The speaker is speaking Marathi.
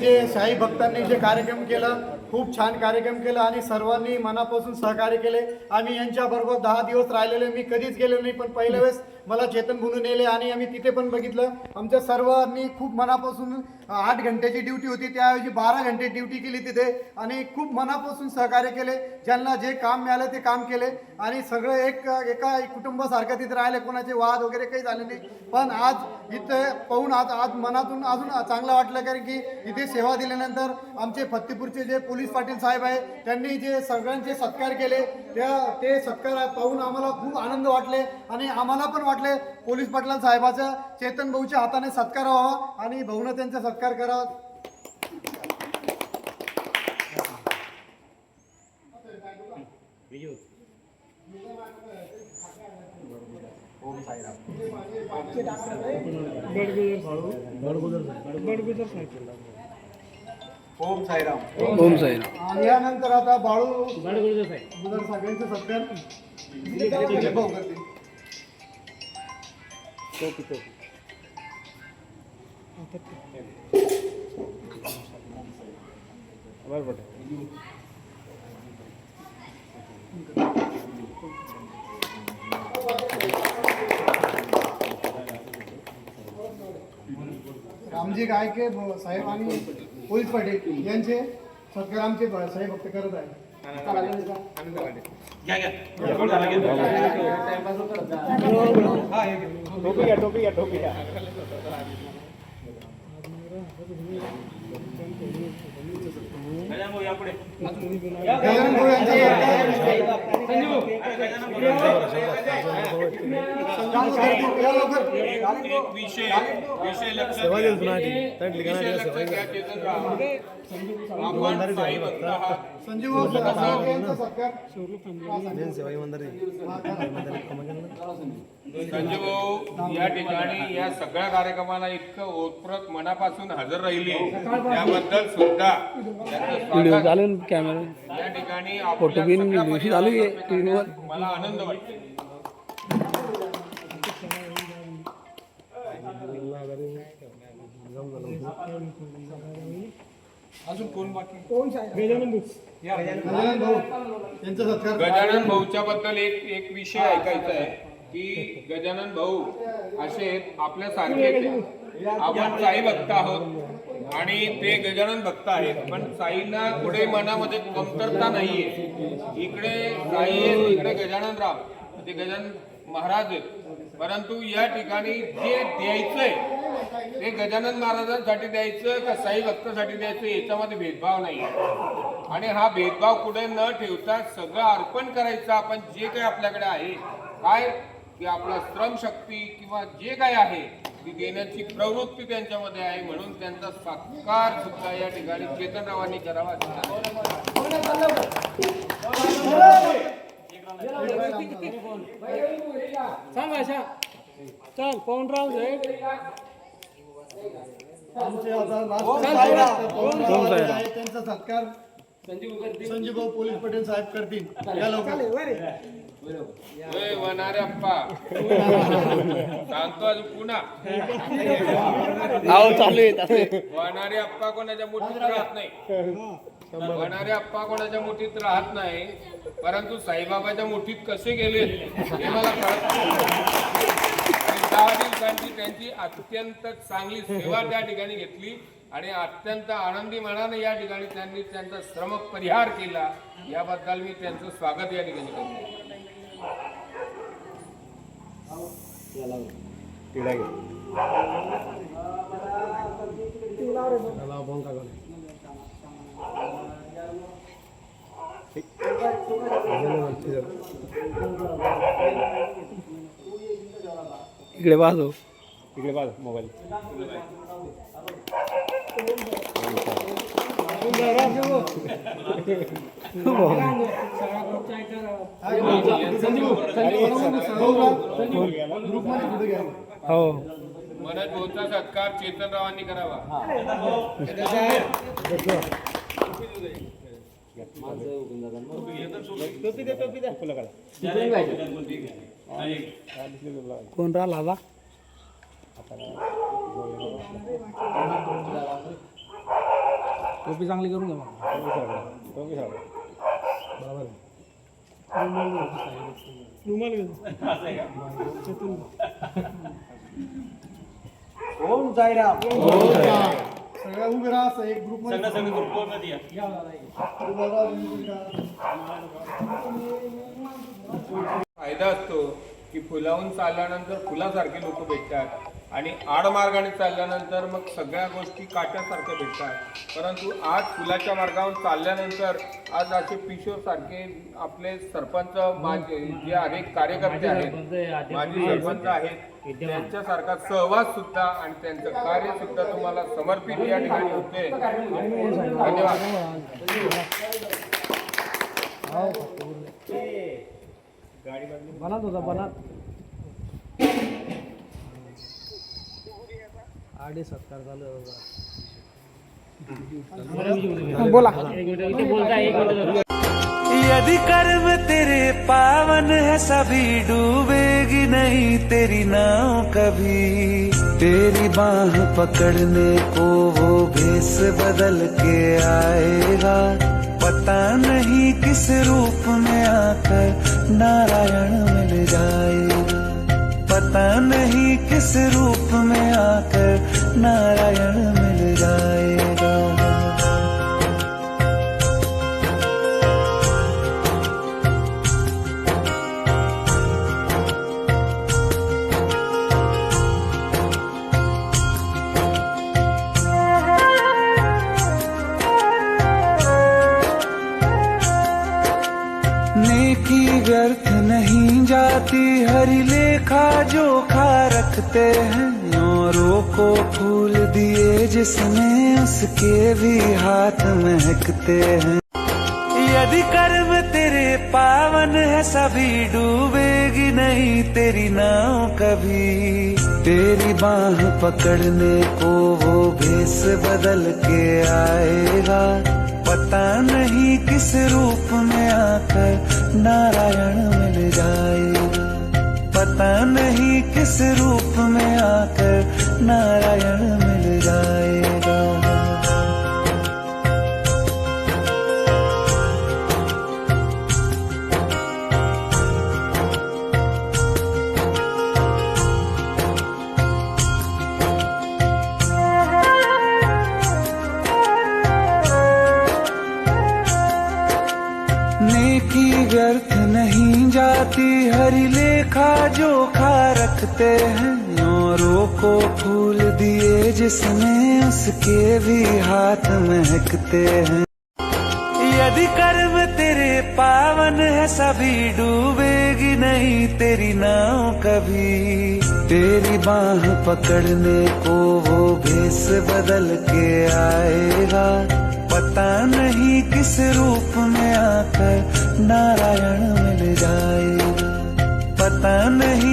जे साई भक्तांनी जे कार्यक्रम केला खूप छान कार्यक्रम केला आणि सर्वांनी मनापासून सहकार्य केले. आम्ही यांच्याबरोबर दहा दिवस राहिलेले मी कधीच गेलो नाही पण पहिल्या वेळेस मला चेतन म्हणून नेले आणि आम्ही तिथे पण बघितलं. आमच्या सर्वांनी खूप मनापासून आठ घंट्याची ड्युटी होती. त्याऐवजी बारा घंटे ड्युटी केली तिथे आणि खूप मनापासून सहकार्य केले. ज्यांना जे काम मिळालं ते काम केले. आणि सगळं एक एका कुटुंबासारखं तिथे राहिले. कोणाचे वाद वगैरे काही झाले नाही. पण आज इथे पाहून आज आज मनातून अजून चांगलं वाटलं. कारण की इथे सेवा दिल्यानंतर आमचे फत्तेपूरचे जे पोलीस पाटील साहेब आहे त्यांनी जे सगळ्यांचे सत्कार केले त्या ते सत्कार पाहून आम्हाला खूप आनंद वाटले. आणि आम्हाला पण वाटले पोलीस पाटील साहेबाचा चेतन भाऊच्या हाताने सत्कार व्हावा आणि भाऊनं त्यांचा सत्कार करावा ओम साईराम. ओम साईराम. आणि यानंतर आता बाळू बुदर साहेबांचे सत्कार. भाऊ करतील. रामजी गायके साहेब आणि पोलीस पाटील यांचे सत्कार आमचे ब- साहेब भक्त करत आहे टोपी घ्या टोपी घ्या टोपी घ्या गजानन भाऊ यांचे एक विषय विषय लक्षात घ्या. विषय लक्षात घ्या, चेतन राव. आपण साई भक्त आहात. संजीव भाऊ साहेब यांचा सत्कार संजय भाऊ या ठिकाणी या सगळ्या कार्यक्रमाला इतकं ओतप्रत मनापासून हजर राहिली त्याबद्दल सुद्धा त्यांचं व्हिडिओ स्वागत कॅमेरा या ठिकाणी फोटो आपल्या बिन सगळ्या दिवशी चालू आहे परिवारातर्फे टीव्हीवर. मला आनंद वाटतो गजानन भाऊ सत्कार गजानन भाऊच्या बद्दल एक एक विषय ऐकायचा आहे की गजानन भाऊ असे आपल्या सारखे आपण साई भक्त आहोत आणि ते गजानन भक्त आहेत. पण साईला पुढे मनामध्ये कमतरता नाहीये. इकडे साई इकडे गजानन राम ते गजानन महाराज आहेत. परंतु या ठिकाणी जे द्यायचंय ते गजानन महाराजांसाठी द्यायचं का साई भक्तासाठी द्यायचं याच्यामध्ये भेदभाव नाही आणि हा भेदभाव कुठे न ठेवता सगळं अर्पण करायचं आपण जे काही आपल्याकडे आहे काय की आपला श्रमशक्ती किंवा जे काय आहे ती देण्याची प्रवृत्ती त्यांच्यामध्ये आहे म्हणून त्यांचा सत्कार सुद्धा या ठिकाणी चेतनरावांनी करावा चल आता last साहेब पवन राव आहे, त्यांचा सत्कार संजीव भाऊ पोलीस पाटील साहेब करतील. या लवकर. वनारे अप्पा सांगतो अजून पुन्हा. आहो चालू आहे. वनारे अप्पा कोणाच्या मुठीत राहत नाही. वनारे अप्पा कोणाच्या मुठीत राहत नाही परंतु साईबाबाच्या मुठीत कसे गेले हे मला कळत नाही. आणि दहा दिवसांची त्यांची अत्यंत चांगली सेवा त्या ठिकाणी घेतली. आणि अत्यंत आनंदी मनाने या ठिकाणी त्यांनी त्यांचा श्रम परिहार केला. याबद्दल मी त्यांचं स्वागत या ठिकाणी करतो. इकडे पाहतो इकडे बघ मोबाईल. हो. मनोज भाऊचा सत्कार चेतनरावांनी करावा. कोण राहिला टोपी चांगली करून घ्या मग. टोपी घे. ओम साईराम. सगळ्या उभे राहा असं एक ग्रुप फायदा असतो की फुलाहून चालल्यानंतर फुलासारखे लोक भेटतात. आणि आडमार्गाने चालल्यानंतर मग सगळ्या गोष्टी काट्यासारख्या भेटतात. परंतु आज फुलाच्या मार्गावर चालल्यानंतर आज असे पिशोर सारखे आपले सरपंच माझे जे अनेक कार्यकर्ते आहेत माजी सरपंच आहेत त्यांच्यासारखा सहवास सुद्धा आणि त्यांचं कार्य सुद्धा तुम्हाला समर्पित या ठिकाणी होते. धन्यवाद. बनात होता बनात आडे सत्कार चालू आहे बघा. बोला. यदि कर्म तेरे पावन है सभी डूबेगी नहीं तेरी नाव कभी। तेरी बाह पकड़ने को वो भेस बदल के आएगा। पता नहीं किस रूप में आकर नारायण मिल जाएगा। पता नहीं किस रूप में आकर नारायण मिल जाएगा। नेकी व्यर्थ नहीं जाती, हरि लेखा जोखा रखते हैं। औरों को फूल दिए जिसने उसके भी हाथ महकते हैं। यदि कर्म तेरे पावन है, सभी डूबेगी नहीं तेरी नाव कभी। तेरी बाह पकड़ने को वो भेस बदल के आएगा। पता नहीं किस रूप में आकर नारायण मिल जाए। पता नहीं किस रूप में आकर नारायण मिल जाएगा हरि लेखा जोखा रखते हैं, औरों को फूल दिए जिसने उसके भी हाथ महकते हैं। यदि कर्म तेरे पावन है, सभी डूबेगी नहीं तेरी नाव कभी। तेरी बाह पकड़ने को वो भेस बदल के आएगा। पता नहीं किस रूप में आकर नारायण मिल जाएगा। पता नहीं।